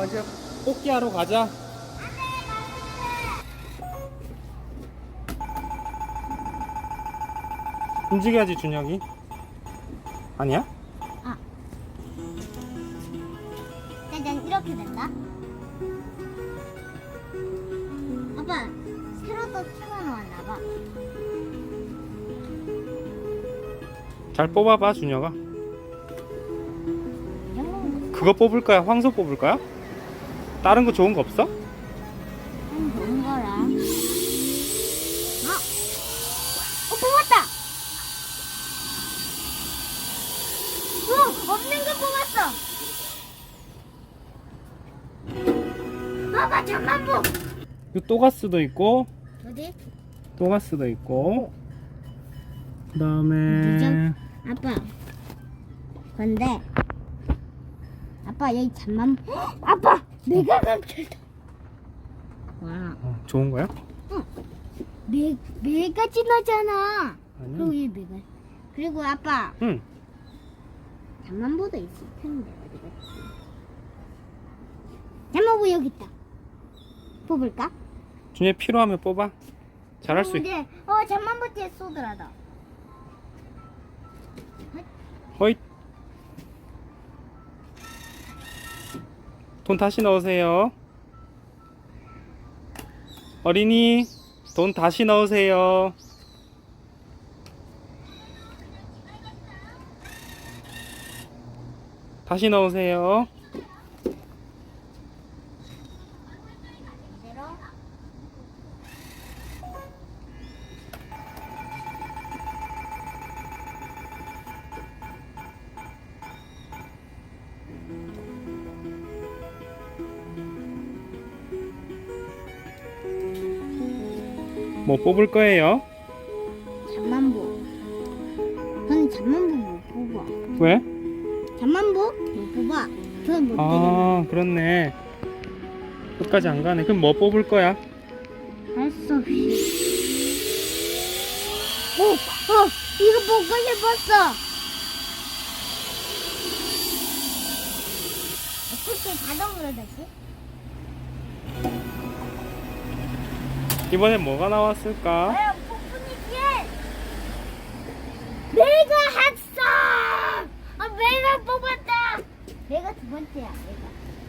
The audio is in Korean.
어, 이제 뽑기 하러 가자. 움직여야지 준혁이. 아니야? 짜잔 이렇게 된다. 아빠 새로 또 키워놓았나 봐. 잘 뽑아봐 준혁아. 영웅 그거 뽑을 거야? 황소 뽑을 거야? 다른 거 좋은 거 없어? 좀 좋은 거라. 어? 어 뽑았다. 어 없는 거 뽑았어. 봐봐 잠만보. 이 또가스도 있고 어디? 또가스도 있고 그 다음에 미정? 아빠. 근데 아빠 여기 잠만. 아빠 내가 감출다. 와. 어, 좋은 거야? 매 매가지 나잖아. 그리고 아니. 이 매가. 그리고 아빠 응. 잠만보도 있을 텐데 어디 갔지? 잠만보 여기 있다. 뽑을까? 준혁 필요하면 뽑아. 잘할 수 있. 있. 어 잠만보 뒤에 쏘더라다. 허잇. 돈 다시 넣으세요. 어린이 돈 다시 넣으세요. 다시 넣으세요. 뭐 뽑을 거예요? 잠만보. 저는 잠만보 못 뽑아. 왜? 잠만보 못 뽑아. 저는 못 되겠네. 아, 그렇네. 끝까지 안 가네. 그럼 뭐 뽑을 거야? 할수 없이. 오, 어, 이거 보고 싶었어. 어떻게 자동으로 되지? 이번엔 뭐가 나왔을까? 폭풍이기에 내가 했어! 아, 내가 뽑았다! 내가 두 번째야, 내가.